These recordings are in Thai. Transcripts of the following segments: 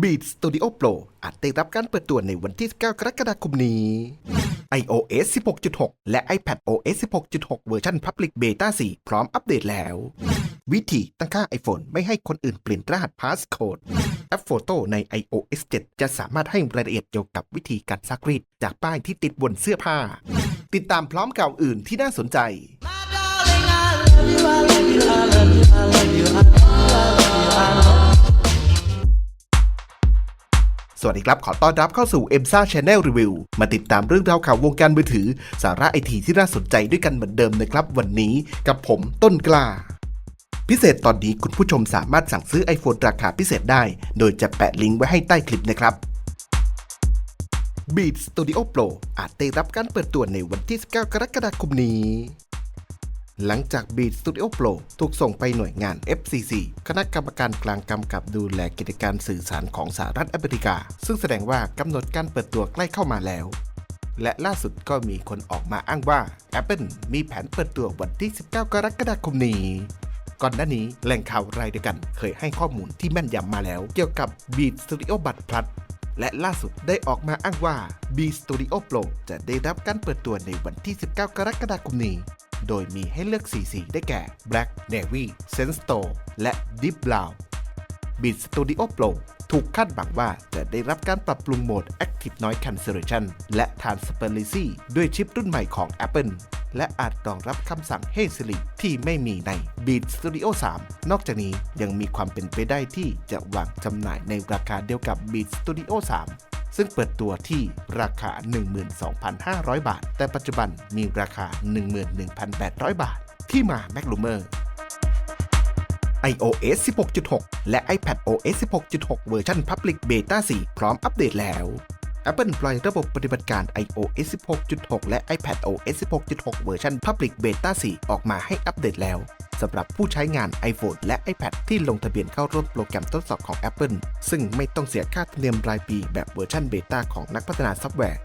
Beat Studio Pro อาจได้รับการเปิดตัวในวันที่ 19 กรกฎาคมนี้ iOS 16.6 และ iPad OS 16.6 เวอร์ชัน Public Beta 4 พร้อมอัปเดตแล้ว วิธีตั้งค่า iPhone ไม่ให้คนอื่นเปลี่ยนรหัส Passcode แอปโฟโต้ใน iOS 7 จะสามารถให้รายละเอียดเกี่ยวกับวิธีการซักรีดจากป้ายที่ติดบนเสื้อผ้า ติดตามพร้อมข่าวอื่นที่น่าสนใจ สวัสดีครับ ขอต้อนรับเข้าสู่ e m s a Channel Review มาติดตามเรื่องราวข่าววงการมือถือ สาระไอทีที่น่าสนใจด้วยกันเหมือนเดิมนะครับ วันนี้กับผมต้นกล้า พิเศษตอนนี้คุณผู้ชมสามารถสั่งซื้อ iPhone ราคาพิเศษได้ โดยจะแปะลิงก์ไว้ให้ใต้คลิปนะครับ Beat Studio Pro อาจได้รับการเปิดตัวในวันที่ 19 กรกฎาคมนี้ หลังจาก Beat Studio Pro ถูกส่งไปหน่วยงาน FCC คณะกรรมการกลางกำกับดูแลกิจการสื่อสารของสหรัฐอเมริกา ซึ่งแสดงว่ากำหนดการเปิดตัวใกล้เข้ามาแล้ว และล่าสุดก็มีคนออกมาอ้างว่า Apple มีแผนเปิดตัววันที่ 19 กรกฎาคมนี้ก่อนหน้านี้แหล่งข่าวรายเดียวกันเคยให้ข้อมูลที่แม่นยำมาแล้ว เกี่ยวกับ Beat Studio Buds Plus และล่าสุดได้ออกมาอ้างว่า B Studio Pro จะได้รับการเปิดตัวในวันที่ 19 กรกฎาคมนี้ โดยมีให้เลือก4สีได้แก่ Black, Navy, Sandstone และ Deep Brown Beat Studio Pro ถูกคาดหวังว่าจะได้รับการปรับปรุงโหมด Active Noise Cancellation และ Transparency ด้วยชิปรุ่นใหม่ของ Apple และอาจรองรับคำสั่ง Hey Siri ที่ไม่มีใน Beat Studio 3 นอกจากนี้ยังมีความเป็นไปได้ที่จะวางจำหน่ายในราคาเดียวกับ Beat Studio 3 ซึ่งเปิดตัวที่ราคา 12,500 บาท แต่ปัจจุบันมีราคา 11,800 บาท ที่มา m a c l u m e r iOS 16.6 และ iPad OS 16.6 เวอร์ชัน Public Beta 4 พร้อมอัปเดตแล้ว Apple ปล่อยระบบปฏิบัติการ iOS 16.6 และ iPad OS 16.6 เวอร์ชัน Public Beta 4 ออกมาให้อัปเดตแล้วสำหรับผู้ใช้งาน iPhone และ iPad ที่ลงทะเบียนเข้าร่วมโปรแกรมทดสอบของ Apple ซึ่งไม่ต้องเสียค่าธรรมเนียมรายปีแบบเวอร์ชันเบต้าของนักพัฒนาซอฟต์แวร์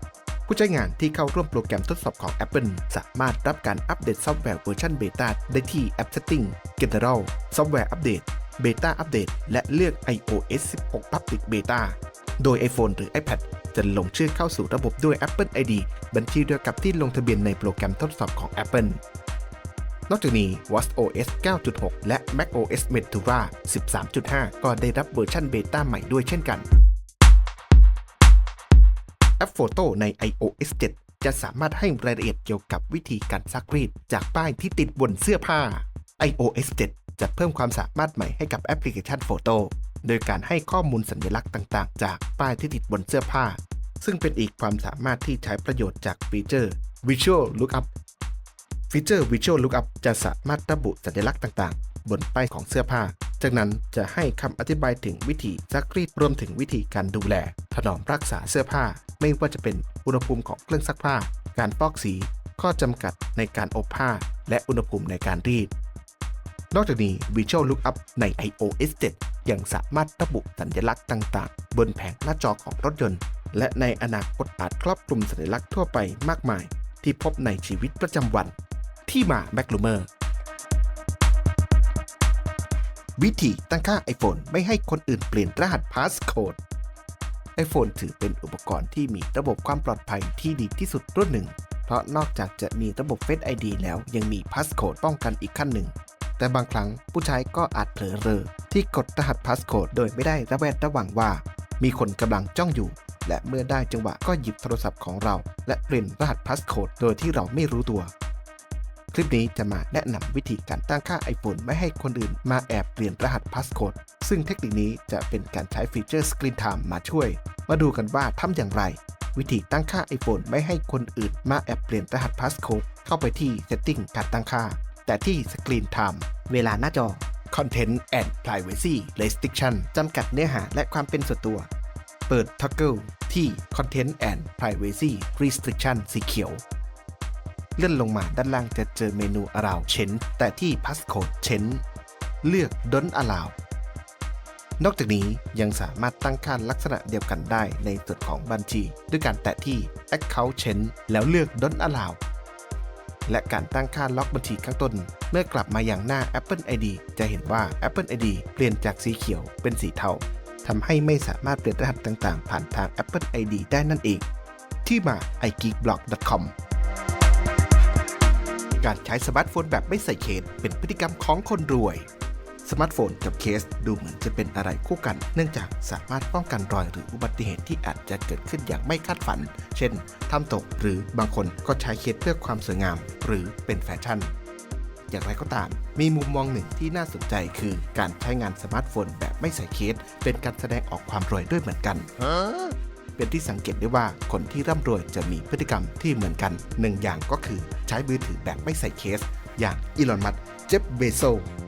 ผู้ใช้งานที่เข้าร่วมโปรแกรมทดสอบของ Apple สามารถรับการอัปเดตซอฟต์แวร์เวอร์ชันเบต้าได้ที่ App Setting General Software Update Beta Update และเลือก iOS 16 Public Beta โดย iPhone หรือ iPad จะลงชื่อเข้าสู่ระบบด้วย Apple ID บัญชีเดียวกับที่ลงทะเบียนในโปรแกรมทดสอบของ Apple นอกจากนี้ watchOS 9.6 และ macOS Ventura 13.5 ก็ได้รับเวอร์ชันเบต้าใหม่ด้วยเช่นกัน แอปโฟโต้ใน iOS 7 จะสามารถให้รายละเอียดเกี่ยวกับวิธีการซักรีด จากป้ายที่ติดบนเสื้อผ้า iOS 7 จะเพิ่มความสามารถใหม่ให้กับแอปพลิเคชันโฟโต้โดยการให้ข้อมูลสัญลักษณ์ต่าง ๆ จากป้ายที่ติดบนเสื้อผ้า ซึ่งเป็นอีกความสามารถที่ใช้ประโยชน์จากฟีเจอร์ Visual Lookup ฟีเจอร์ Visual Lookup จะสามารถระบุสัญลักษณ์ต่างๆ บนป้ายของเสื้อผ้า จากนั้นจะให้คำอธิบายถึงวิธีซักรีดรวมถึงวิธีการดูแล ถนอมรักษาเสื้อผ้า ไม่ว่าจะเป็นอุณหภูมิของเครื่องซักผ้า การฟอกสี ข้อจำกัดในการอบผ้า และอุณหภูมิในการรีด นอกจากนี้ Visual Lookup ใน iOS 7 ยังสามารถระบุสัญลักษณ์ต่าง ๆ บนแผงหน้าจอของรถยนต์ และในอนาคตอาจครอบคลุมสัญลักษณ์ทั่วไปมากมาย ที่พบในชีวิตประจำวัน ที่มา m a c l u m e r วิธีตั้งค่า iPhone ไม่ให้คนอื่นเปลี่ยนรหัส Passcode iPhone ถือเป็นอุปกรณ์ที่มีระบบความปลอดภัยที่ดีที่สุดรุ่นหนึ่ง เพราะนอกจากจะมีระบบ Face ID แล้วยังมี Passcode ป้องกันอีกขั้นหนึ่ง แต่บางครั้งผู้ใช้ก็อาจเผลอเรอที่กดรหัส Passcode โดยไม่ได้ระแวดระวังว่า มีคนกำลังจ้องอยู่ และเมื่อได้จังหวะก็หยิบโทรศัพท์ของเรา และเปลี่ยนรหัส Passcode โดยที่เราไม่รู้ตัว คลิปนี้จะมาแนะนำวิธีการตั้งค่า iPhone ไม่ให้คนอื่นมาแอบเปลี่ยนรหัส Passcode ซึ่งเทคนิคนี้จะเป็นการใช้ฟีเจอร์ Screen Time มาช่วย มาดูกันว่าทำอย่างไร วิธีตั้งค่า iPhone ไม่ให้คนอื่นมาแอบเปลี่ยนรหัส Passcode เข้าไปที่ Setting การตั้งค่า แต่ที่ Screen Time เวลาหน้าจอ Content and Privacy Restriction จำกัดเนื้อหาและความเป็นส่วนตัว เปิด Toggle ที่ Content and Privacy Restriction สีเขียว เลื่อนลงมาด้านล่างจะเจอเมนู Allow Change แต่ที่ Passcode Change เลือก Don't Allow นอกจากนี้ยังสามารถตั้งค่าลักษณะเดียวกันได้ในส่วนของบัญชี ด้วยการแตะที่ Account Change แล้วเลือก Don't Allow และการตั้งค่าล็อกบัญชีข้างต้น เมื่อกลับมาอย่างหน้า Apple ID จะเห็นว่า Apple ID เปลี่ยนจากสีเขียวเป็นสีเทาทำให้ไม่สามารถเปลี่ยนรหัสต่างๆ ผ่านทาง Apple ID ได้นั่นเอง ที่มา igeekblog.com การใช้สมาร์ทโฟนแบบไม่ใส่เคสเป็นพฤติกรรมของคนรวย สมาร์ทโฟนกับเคสดูเหมือนจะเป็นอะไรคู่กัน เนื่องจากสามารถป้องกันรอยหรืออุบัติเหตุที่อาจจะเกิดขึ้นอย่างไม่คาดฝัน เช่นทำตกหรือบางคนก็ใช้เคสเพื่อความสวยงาม หรือเป็นแฟชั่น อย่างไรก็ตาม มีมุมมองหนึ่งที่น่าสนใจคือการใช้งานสมาร์ทโฟนแบบไม่ใส่เคส เป็นการแสดงออกความรวยด้วยเหมือนกันเป็นที่สังเกตได้ว่าคนที่ร่ำรวยจะมีพฤติกรรมที่เหมือนกันหนึ่งอย่างก็คือใช้มือถือแบบไม่ใส่เคส อย่างอีลอนมัส เจฟเบโซ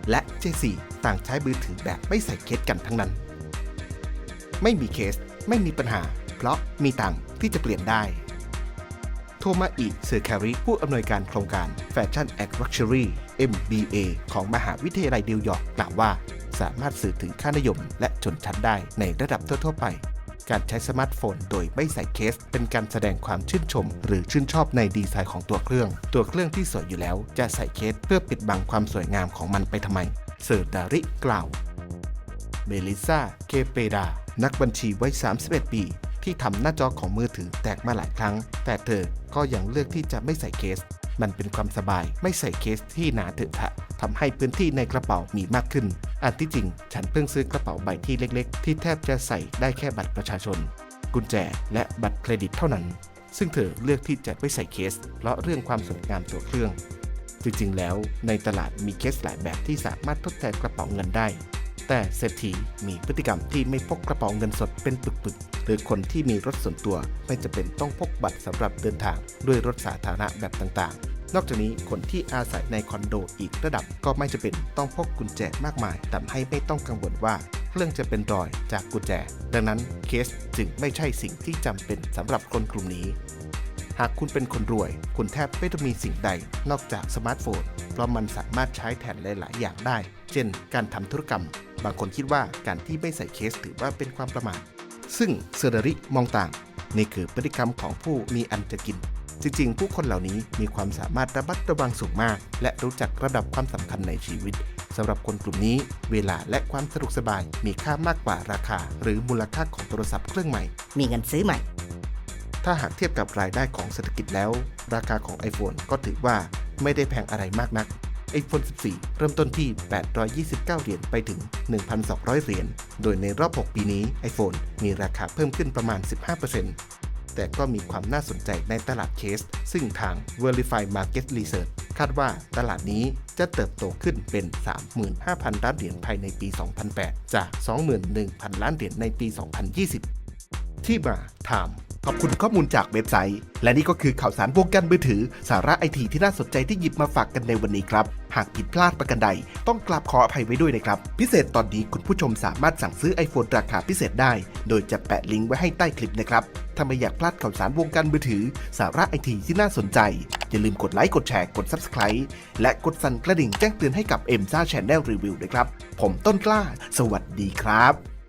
และเจซีต่างใช้มือถือแบบไม่ใส่เคสกันทั้งนั้น ไม่มีเคสไม่มีปัญหา เพราะมีตังที่จะเปลี่ยนได้ โทมาอิเซอร์แคริผู้อำนวยการโครงการ Fashion Act Luxury MBA ของมหาวิทยาลัยนิวยอร์กกล่าวว่า สามารถสื่อถึงค่านิยมและชนชั้นได้ในระดับทั่วๆไป การใช้สมาร์ทโฟนโดยไม่ใส่เคส เป็นการแสดงความชื่นชม หรือชื่นชอบในดีไซน์ของตัวเครื่อง ตัวเครื่องที่สวยอยู่แล้ว จะใส่เคสเพื่อปิดบังความสวยงามของมันไปทำไม เซอร์ดาริกล่าวเมลิซาเคเปดา นักบัญชีวัย 31 ปี ที่ทำหน้าจอของมือถือแตกมาหลายครั้ง แต่เธอก็ยังเลือกที่จะไม่ใส่เคส มันเป็นความสบายไม่ใส่เคสที่หนาเถอะทะทำให้พื้นที่ในกระเป๋ามีมากขึ้น อันที่จริง ฉันเพิ่งซื้อกระเป๋าใบที่เล็กๆ ที่แทบจะใส่ได้แค่บัตรประชาชน กุญแจ และบัตรเครดิตเท่านั้น ซึ่งเธอเลือกที่จะไม่ใส่เคส เพราะเรื่องความสวยงามตัวเครื่อง จริงๆ แล้วในตลาดมีเคสหลายแบบที่สามารถทดแทนกระเป๋าเงินได้ แต่เศรษฐีมีพฤติกรรมที่ไม่พกกระเป๋าเงินสดเป็นปึกๆ หรือคนที่มีรถส่วนตัวไม่จะเป็นต้องพกบัตรสำหรับเดินทางด้วยรถสาธารณะแบบต่างๆ นอกจากนี้คนที่อาศัยในคอนโดอีกระดับก็ไม่จะเป็นต้องพกกุญแจมากมายทำให้ไม่ต้องกังวลว่าเครื่องจะเป็นรอยจากกุญแจ ดังนั้นเคสจึงไม่ใช่สิ่งที่จำเป็นสำหรับคนกลุ่มนี้ หากคุณเป็นคนรวย คุณแทบไม่ต้องมีสิ่งใดนอกจากสมาร์ทโฟน เพราะมันสามารถใช้แทนหลาย ๆ อย่างได้ เช่น การทำธุรกรรม บางคนคิดว่าการที่ไม่ใส่เคสถือว่าเป็นความประมาท ซึ่งเซอร์เดริมองต่าง นี่คือพฤติกรรมของผู้มีอันจะกิน จริงๆ ผู้คนเหล่านี้มีความสามารถระมัดระวังสูงมาก และรู้จักระดับความสำคัญในชีวิตสำหรับคนกลุ่มนี้ เวลาและความสะดวกสบายมีค่ามากกว่าราคา หรือมูลค่าของโทรศัพท์เครื่องใหม่ มีเงินซื้อใหม่ ถ้าหากเทียบกับรายได้ของเศรษฐกิจแล้ว ราคาของ iPhone ก็ถือว่าไม่ได้แพงอะไรมากนัก iPhone 14 เริ่มต้นที่ 829 เหรียญไปถึง 1,200 เหรียญ โดยในรอบ 6 ปีนี้ iPhone มีราคาเพิ่มขึ้นประมาณ 15%แต่ก็มีความน่าสนใจในตลาดเคส ซึ่งทาง Verify Market Research คาดว่าตลาดนี้จะเติบโตขึ้นเป็น 35,000 ล้านเหรียญภายในปี 2008 จาก 21,000 ล้านเหรียญในปี 2020 ที่มาถาม ขอบคุณข้อมูลจากเว็บไซต์ และนี่ก็คือข่าวสารวงการมือถือ สาระไอทีที่น่าสนใจที่หยิบมาฝากกันในวันนี้ครับ หากผิดพลาดประกันใด ต้องกราบขออภัยไว้ด้วยนะครับ พิเศษตอนนี้คุณผู้ชมสามารถสั่งซื้อ iPhone ราคาพิเศษได้ โดยจะแปะลิงก์ไว้ให้ใต้คลิปนะครับถ้าไม่อยากพลาดข่าวสารวงการมือถือ สาระไอทีที่น่าสนใจ อย่าลืมกดไลค์กดแชร์กด Subscribe และกดสั่นกระดิ่งแจ้งเตือนให้กับ m อ็มซ่าแชนแนลรีวิวด้วยครับ ผมต้นกล้า สวัสดีครับ